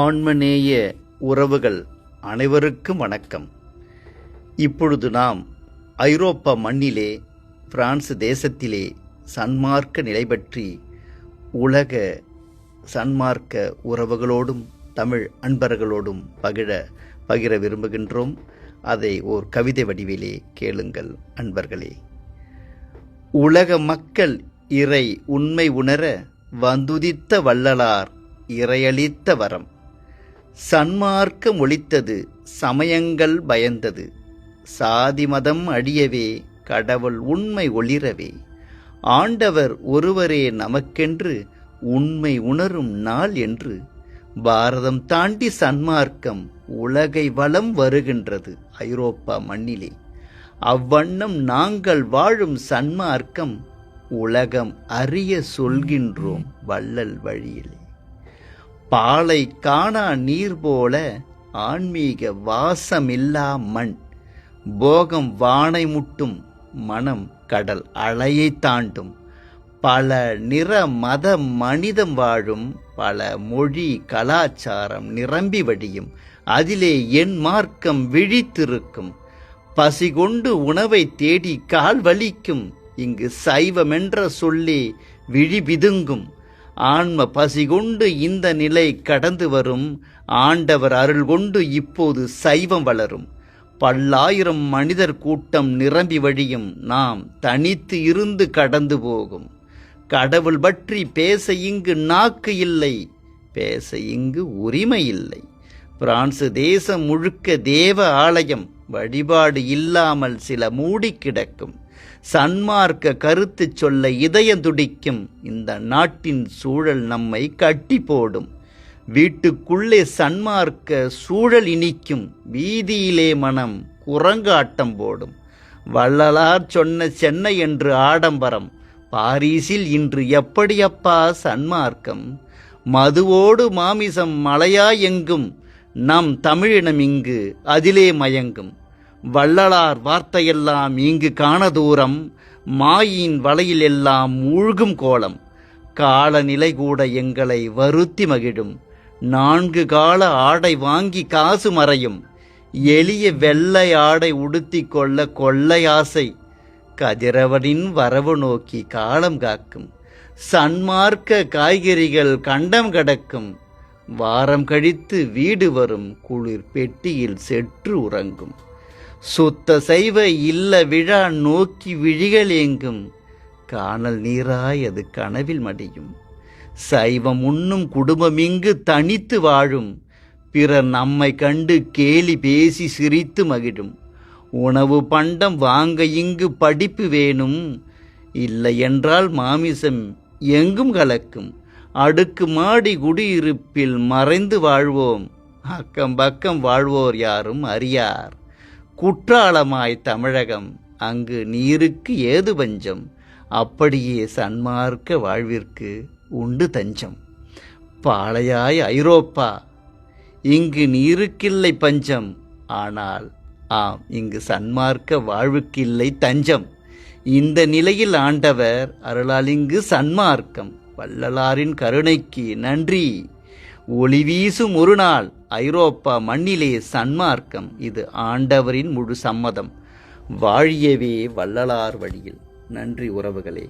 ஆன்மநேய உறவுகள் அனைவருக்கும் வணக்கம். இப்பொழுது நாம் ஐரோப்பா மண்ணிலே பிரான்ஸ் தேசத்திலே சன்மார்க்க நிலை பற்றி உலக சன்மார்க்க உறவுகளோடும் தமிழ் அன்பர்களோடும் பகிர பகிர விரும்புகின்றோம். அதை ஓர் கவிதை வடிவிலே கேளுங்கள் அன்பர்களே. உலக மக்கள் இறை உண்மை உணர வந்துதித்த வள்ளலார் இறையளித்த வரம். சன்மார்க்கம் ஒழித்தது சமயங்கள் பயந்தது. சாதி மதம் அழியவே கடவுள் உண்மை ஒளிரவே. ஆண்டவர் ஒருவரே நமக்கென்று உண்மை உணரும் நாள் என்று. பாரதம் தாண்டி சன்மார்க்கம் உலகை வலம் வருகின்றது ஐரோப்பா மண்ணிலே. அவ்வண்ணம் நாங்கள் வாழும் சன்மார்க்கம் உலகம் அறிய சொல்கின்றோம் வள்ளல் வழியிலே. பாலை காணா நீர் போல ஆன்மீக வாசமில்லா மண். போகம் வானை முட்டும் மனம் கடல் அலையை தாண்டும். பல நிற மத மனிதம் வாழும் பல மொழி கலாச்சாரம் நிரம்பி வடியும். அதிலே என் மார்க்கம் விழித்திருக்கும். பசி கொண்டு உணவை தேடி கால் வலிக்கும். இங்கு சைவமென்ற சொல்லே விழி பிதுங்கும். ஆன்ம பசி கொண்டு இந்த நிலை கடந்து வரும். ஆண்டவர் அருள் கொண்டு இப்போது சைவம் வளரும். பல்லாயிரம் மனிதர் கூட்டம் நிரம்பி வழியும் நாம் தனித்து இருந்து கடந்து போகும். கடவுள் பற்றி பேச இங்கு நாக்கு இல்லை பேச இங்கு உரிமை இல்லை. பிரான்சு தேசம் முழுக்க தேவ ஆலயம் வழிபாடு இல்லாமல் சில மூடி கிடக்கும். சன்மார்க்க கருத்து சொல்ல இதயம் துடிக்கும். இந்த நாட்டின் சூழல் நம்மை கட்டி போடும். வீட்டுக்குள்ளே சன்மார்க்க சூழல் இனிக்கும். வீதியிலே மனம் குரங்காட்டம் போடும். வள்ளலார் சொன்ன சென்னை என்று ஆடம்பரம். பாரிஸில் இன்று எப்படியப்பா சன்மார்க்கம்? மதுவோடு மாமிசம் மலையா எங்கும்? நம் தமிழினம் இங்கு அதிலே மயங்கும். வள்ளலார் வார்த்தையெல்லாம் இங்கு காண தூரம் மாயின் வலையில் எல்லாம் மூழ்கும் கோலம். காலநிலை கூட எங்களை வருத்தி மகிழும். நான்கு கால ஆடை வாங்கி காசு மறையும். எளிய வெள்ளை ஆடை உடுத்தி கொள்ள கொள்ளை ஆசை. கதிரவனின் வரவு நோக்கி காலம் காக்கும். சன்மார்க்க காய்கறிகள் கண்டம் கடக்கும். வாரம் கழித்து வீடு வரும் குளிர் பெட்டியில் செற்று உறங்கும். சுத்த சைவ இல்ல விழா நோக்கி விழிகள் எங்கும் காணல் நீராய் அது கனவில் மடியும். சைவம் உண்ணும் குடும்பம் இங்கு தனித்து வாழும். பிறர் நம்மை கண்டு கேலி பேசி சிரித்து மகிழும். உணவு பண்டம் வாங்க இங்கு படிப்பு வேணும். இல்லை என்றால் மாமிசம் எங்கும் கலக்கும். அடுக்கு மாடி குடியிருப்பில் மறைந்து வாழ்வோம். அக்கம் பக்கம் வாழ்வோர் யாரும் அறியார். குற்றாலமாய் தமிழகம் அங்கு நீருக்கு ஏது பஞ்சம் அப்படியே சன்மார்க்க வாழ்விற்கு உண்டு தஞ்சம். பாளையாய் ஐரோப்பா இங்கு நீருக்கில்லை பஞ்சம். ஆனால் ஆம் இங்கு சன்மார்க்க வாழ்வுக்கில்லை தஞ்சம். இந்த நிலையில் ஆண்டவர் அருளாலிங்கு சன்மார்க்கம் வள்ளலாரின் கருணைக்கு நன்றி. ஒளி வீசும் ஒரு நாள். ஐரோப்பா மண்ணிலே சன்மார்க்கம். இது ஆண்டவரின் முழு சம்மதம். வாழியவே வள்ளலார் வழியில். நன்றி உறவுகளே.